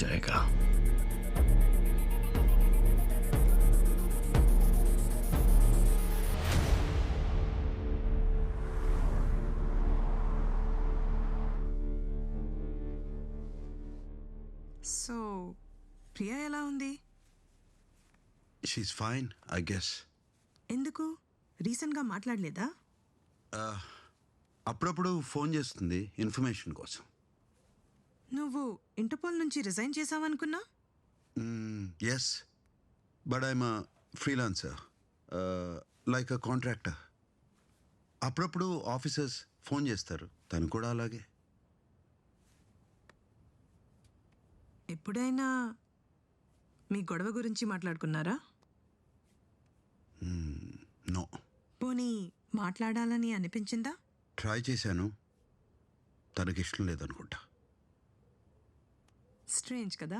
हो जाएगा సో ప్రియా ఎలా ఉంది షీస్ ఫైన్ ఐ గెస్ ఎందుకు రీసెంట్గా మాట్లాడలేదా అప్పుడప్పుడు ఫోన్ చేస్తుంది ఇన్ఫర్మేషన్ కోసం నువ్వు ఇంటర్పోల్ నుంచి resign చేసావనుకున్నా? Yes but I'm freelancer like a contractor అప్పుడప్పుడు ఆఫీసర్స్ ఫోన్ చేస్తారు. తను కూడా అలాగే. ఎప్పుడైనా మీ గొడవ గురించి మాట్లాడుకున్నారా? నో పోనీ మాట్లాడాలని అనిపించిందా? ట్రై చేశాను. తనకి ఇష్టం లేదనుకుంటా. స్ట్రేంజ్ కదా.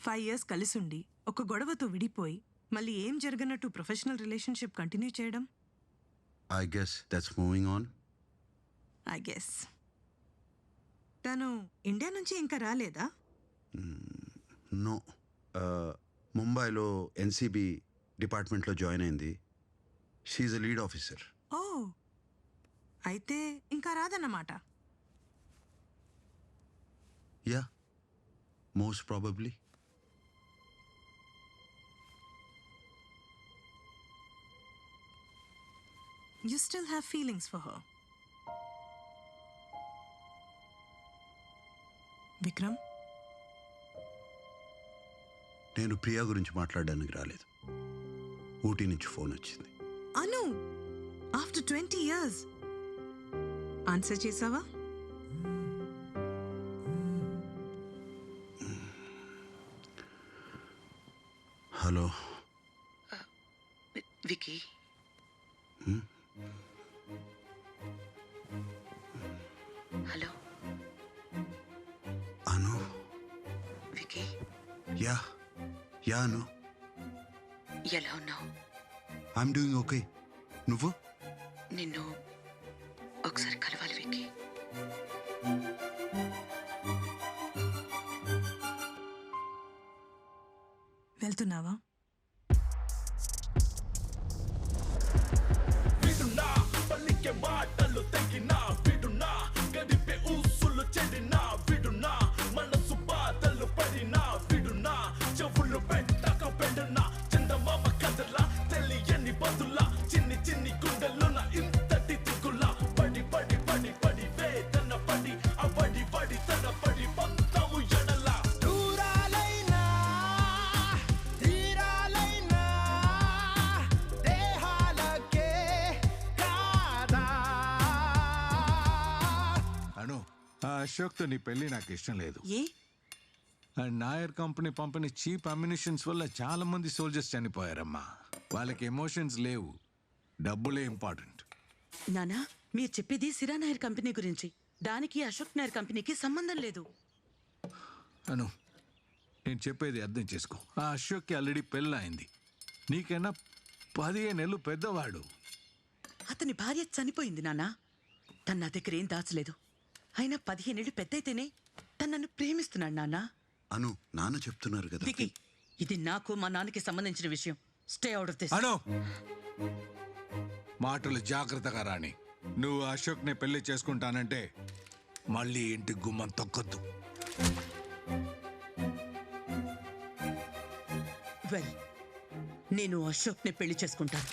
ఫైవ్ ఇయర్స్ కలిసి ఉండి ఒక గొడవతో విడిపోయి మళ్ళీ ఏం జరగనట్టు ప్రొఫెషనల్ రిలేషన్షిప్ కంటిన్యూ చేయడం? I guess that's moving on I guess తను ఇండియా నుంచి ఇంకా రాలేదా? నో ముంబైలో ఎన్సీబీ డిపార్ట్మెంట్లో జాయిన్ అయింది. She's a lead officer oh అయితే ఇంకా రాదన్నమాట. Yeah most probably you still have feelings for her Vikram నేను ప్రియా గురించి మాట్లాడడానికి రాలేదు. ఊటీ నుంచి ఫోన్ వచ్చింది. Anu after twenty years. Answer చేసావా? Hello. Vicky hello. Anu. Vicky yeah. Yeah Anu. ఎలా ఉన్నావు? I'm doing okay. నువ్వు? నిన్ను ఒకసారి కలవాలి వికీ వెళ్తున్నావా? అశోక్తో నీ పెళ్ళి నాకు ఇష్టం లేదు. ఏ? నాయర్ కంపెనీ పంపిన చీప్ అమ్యునిషన్స్ వల్ల చాలా మంది సోల్జర్స్ చనిపోయారమ్మా. వాళ్ళకి ఎమోషన్స్ లేవు. డబ్బులే ఇంపార్టెంట్. నానా మీరు చెప్పేది సిరా నాయర్ కంపెనీ గురించి. దానికి అశోక్ నాయర్ కంపెనీకి సంబంధం లేదు. అను నేను చెప్పేది అర్థం చేసుకో. ఆ అశోక్కి ఆల్రెడీ పెళ్ళి అయింది. నీకైనా పదిహేనేళ్ళు పెద్దవాడు. అతని భార్య చనిపోయింది నానా. తన నా దగ్గర ఏం దాచలేదు. అయినా పదిహేనేళ్ళు పెద్దయితేనే తను నన్ను ప్రేమిస్తున్నాడు నాన్నా. అను నాన్న చెప్తున్నారు కదా. వికీ ఇది నాకు మా నాన్నకి సంబంధించిన విషయం. Stay out of this Anu! మాటలు జాగ్రత్తగా రాని. నువ్వు అశోక్ని పెళ్ళి చేసుకుంటానంటే మళ్ళీ ఇంటి గుమ్మం తొక్కొద్దు. వెల్ నేను అశోక్ని పెళ్ళి చేసుకుంటాను.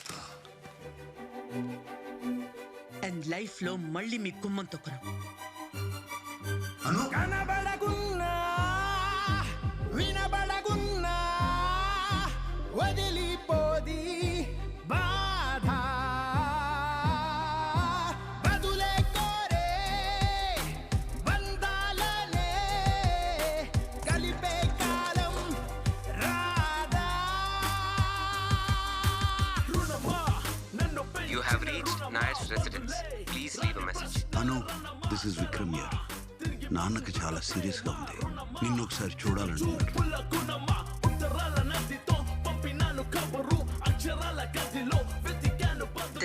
అండ్ లైఫ్లో మళ్ళీ మీ కుమ్మం తొక్కను. Residence. Please leave a message. Anu this is Vikram here నాన్నకి చాలా సీరియస్గా ఉంది నిన్ను ఒకసారి చూడాలంటున్నారు పుల్ల గుణమా ఉత్తరాల నదితో పంపినాను కబురు అక్షరాల గదిలో వెతికాను పదులు.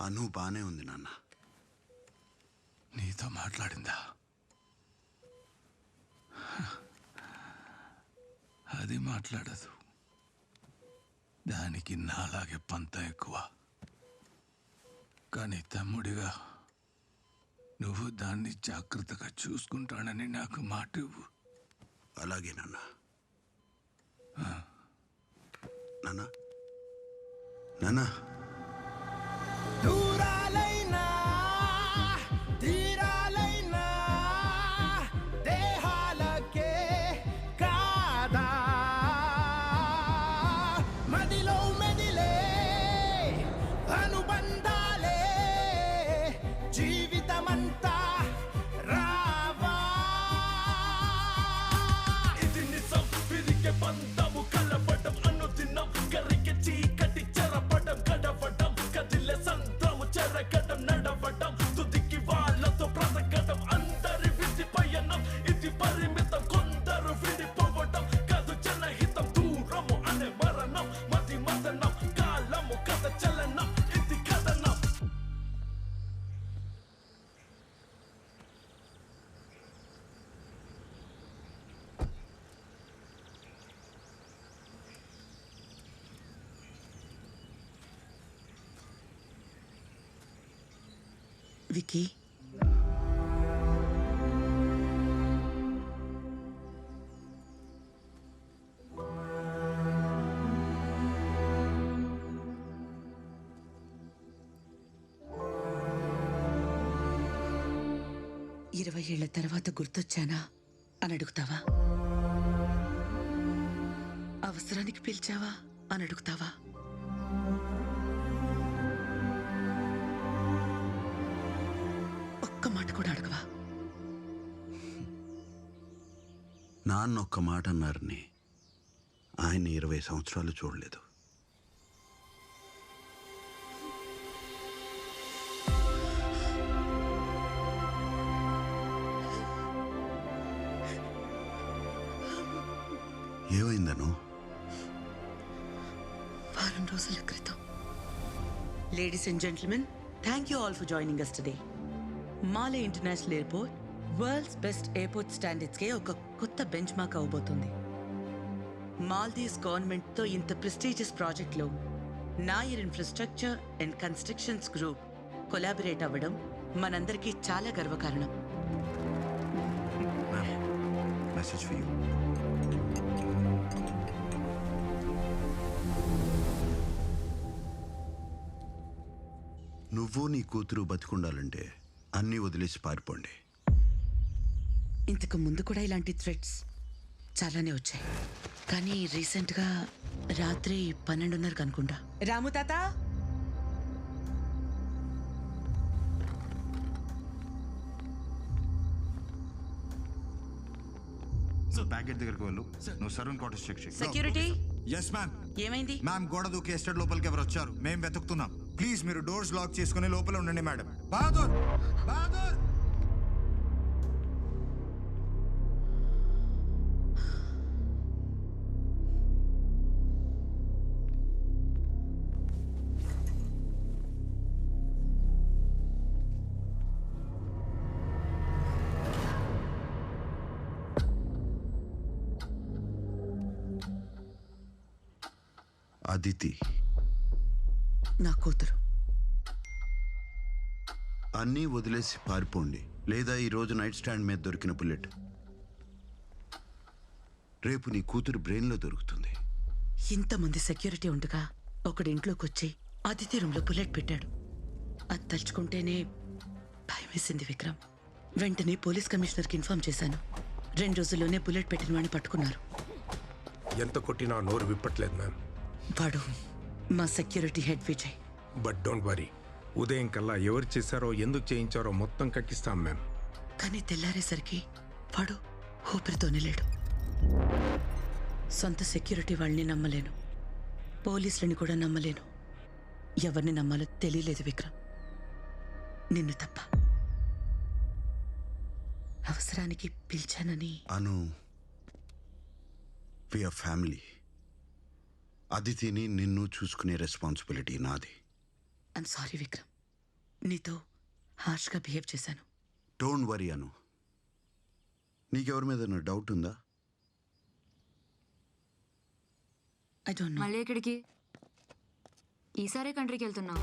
అను బానే ఉంది నాన్న. నీతో మాట్లాడిందా? అది మాట్లాడదు. దానికి నాలాగే పంత ఎక్కువ. కానీ తమ్ముడిగా నువ్వు దాన్ని జాగ్రత్తగా చూసుకుంటానని నాకు మాట ఇవ్వు అలాగే నాన్న. నాన్న. నాన్న. వికీ ఇరవై ఏళ్ళ తర్వాత గుర్తొచ్చానా? అని అడుగుతావా? అవసరానికి పిలిచావా? అని అడుగుతావా? నాన్న ఒక్క మాట అన్నారని ఆయన ఇరవై సంవత్సరాలు చూడలేదు. ఏమైందను? వారం రోజుల క్రితం. Ladies and gentlemen thank you all for joining us today Male international airport world's best airport స్టాండర్డ్స్కే ఒక కొత్త బెంచ్ మార్క్ అవబోతుంది మాల్దీవ్స్ గవర్నమెంట్తో ఇంత ప్రెస్టీజియస్ ప్రాజెక్ట్లో Nair infrastructure and constructions group collaborate అవ్వడం మనందరికీ చాలా గర్వకారణం. మెసేజ్ ఫర్ యూ నువ్వు నీ కూతురు బతికుండాలంటే అన్నీ వదిలేసి పారిపోండి. ఇంతకు ముందు కూడా ఇలాంటి థ్రెడ్స్ చాలానే వచ్చాయి. కానీ రీసెంట్గా రాత్రి పన్నెండున్నరకు అనుకుంటా. రాము తాత? ప్యాకెట్ దగ్గరికి వెళ్ళు. నువ్వు సరూన్ క్వార్టర్స్ చెక్ చేయి. సెక్యూరిటీ? ఎస్ మ్యామ్ ఏమైంది? మ్యామ్ గోడ దూకి ఎస్టేట్ లోపలికి ఎవరు వచ్చారు? మేము వెతుకుతున్నాం. ప్లీజ్ మీరు డోర్స్ లాక్ చేసుకుని లోపల ఉండండి మేడం బహదూర్! బహదూర్! అదితి. నా కూతురు. అన్నీ వదిలేసి పారిపోండి. లేదా ఈ రోజు నైట్ స్టాండ్ మీద దొరికిన బుల్లెట్. రేపు నీ కూతురు బ్రెయిన్లో దొరుకుతుంది. ఇంతమంది సెక్యూరిటీ ఉండగా ఒకడి ఇంట్లోకి వచ్చి అతిథి రూమ్లో బుల్లెట్ పెట్టాడు. అది తలుచుకుంటేనే భయం వేసింది విక్రమ్. వెంటనే పోలీస్ కమిషనర్కి ఇన్ఫార్మ్ చేశాను. రెండు రోజుల్లోనే బుల్లెట్ పెట్టిన వాడిని పట్టుకున్నారు. ఎంత కొట్టినా నోరు విప్పట్లేదు మ్యామ్. వాడు మా security head Vijay. But don't worry ఉదయం కల్లా ఎవరు చేశారో ఎందుకు చేయించారో మొత్తం కక్కిస్తాం మ్యామ్ కానీ తెల్లారేసరికి వాడు ఊపిరితోనే లేడు. సొంత సెక్యూరిటీ వాళ్ళని నమ్మలేను. పోలీసులని కూడా నమ్మలేను. ఎవరిని నమ్మాలో తెలియలేదు విక్రమ్. నిన్ను తప్ప అవసరానికి పిలిచానని అను వి ఫ్యామిలీ అదితిని నిన్ను చూసుకునే రెస్పాన్సిబిలిటీ నాది. ఐమ్ సారీ విక్రమ్ నీతో హార్ష్గా బిహేవ్ చేశాను. డోంట్ వరీ అను నీకెవరి మీద డౌట్ ఉందా? ఐ డోంట్ నో మళ్ళీ ఎక్కడికి? ఈసారే కంట్రీకి వెళ్తున్నావు.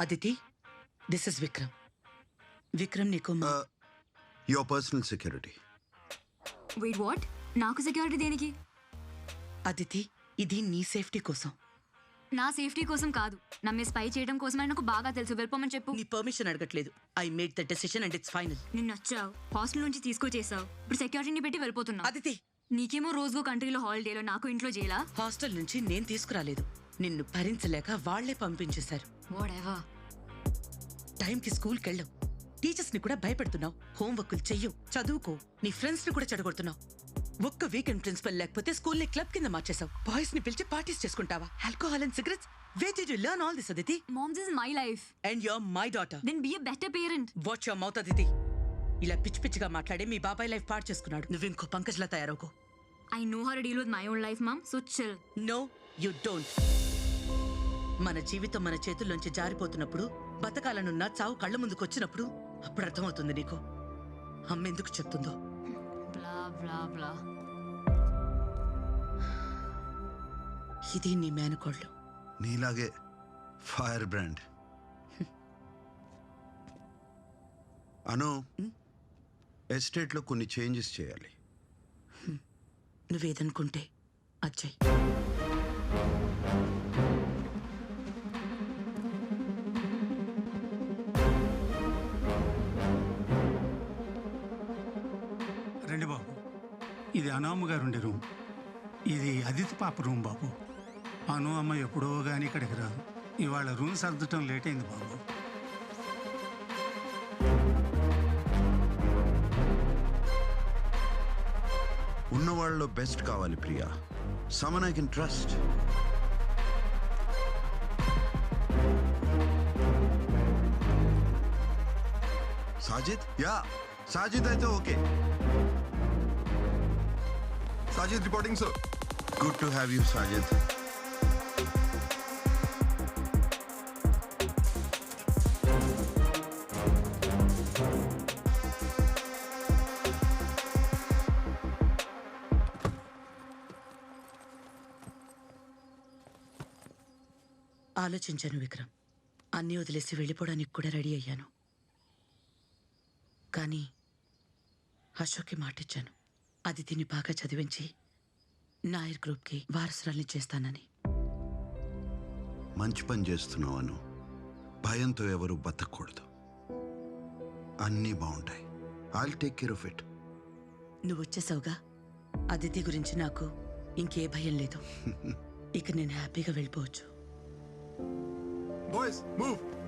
అదితి దిస్ ఇస్ విక్రమ్ విక్రమ్ నీకు your personal security wait what నాకు సెక్యూరిటీ దేనికి? అదితి ఇది నీ సేఫ్టీ కోసం. నా సేఫ్టీ కోసం కాదు. నమ్మే స్పై చేయడం కోసం అని నాకు బాగా తెలుసు. వెళ్ళిపోమని చెప్పు. నీ పర్మిషన్ అడగట్లేదు. I made the decision and it's final నిన్ను వచ్చావు. హాస్టల్ నుంచి తీసుకొచ్చేసావు. ఇప్పుడు సెక్యూరిటీని పెట్టి వెళ్ళిపోతున్నావు. అదితి! నీకేమో రోజుకో కంట్రీలో హాలిడేలో నాకు ఇంట్లో చేయాలా హాస్టల్ నుంచి నేను తీసుకురాలేదు. నిన్ను భరించలేక వాళ్ళే పంపించేశారు. టైంకి స్కూల్కి వెళ్ళవు టీచర్స్ని కూడా భయపెడుతున్నావు. హోంవర్క్లు చెయ్యవు చదువుకో నీ ఫ్రెండ్స్ని కూడా చెడగొడుతున్నావు. ఒక్క వీకెండ్ ప్రిన్సిపల్ లేకపోతే స్కూల్ని క్లబ్ కింద మార్చేసావు బాయ్స్ని పిలిచి పార్టీస్ చేసుకుంటావా? Alcohol and cigarettes. Did you learn all this Aditi mom this is my life and your my daughter then be a better parent watch your mouth Aditi ఇలా పిచ్చి పిచ్చిగా మాట్లాడి మీ బాబాయ్ లైఫ్ పాడు చేసుకున్నాడు. నువ్వు ఇంకో పంకజ్లా తయారవుకో. I know her deal with my own life mom so chill no you don't మన జీవితం మన చేతుల్లోంచి జారిపోతున్నప్పుడు బతకాలనున్న చావు కళ్ళ ముందుకు వచ్చినప్పుడు అప్పుడు అర్థమవుతుంది నీకు. అమ్మ ఎందుకు చెప్తుందో. బ్లా బ్లా ఇది నీ మేనకోళ్ళు నీలాగే ఫైర్ బ్రాండ్. అను ఎస్టేట్లో కొన్ని చేంజెస్ చేయాలి. నువ్వేదనుకుంటే అచ్చయ్ ఇది అనామ గారు ఉండే రూమ్. ఇది అదితి పాప రూమ్ బాబు. అను అమ్మ ఎప్పుడో కానీ ఇక్కడికి రాదు. ఇవాళ రూమ్ సర్దటం లేట్ అయింది బాబు. ఉన్న వాళ్ళలో బెస్ట్ కావాలి Priya. Someone I can trust. Sajid? Yeah Sajid అయితే okay. Sajid reporting sir good to have you Sajid ఆలోచించాను విక్రమ్. అన్నీ వదిలేసి వెళ్ళిపోవడానికి కూడా రెడీ అయ్యాను. కానీ అశోక్కి మాటిచ్చాను. అది తిని బాగా చదివించి నాయర్ గ్రూప్కి వారసురాల్ని చేస్తానని. మంచి పని చేస్తున్నావు అను. భయంతో ఎవరు బతకూడదు. అన్నీ బాగుంటాయి. I take care of it నువ్వు వచ్చేసావుగా అదితి గురించి నాకు ఇంకే భయం లేదు. ఇక నేను హ్యాపీగా వెళ్ళిపోవచ్చు. Boys move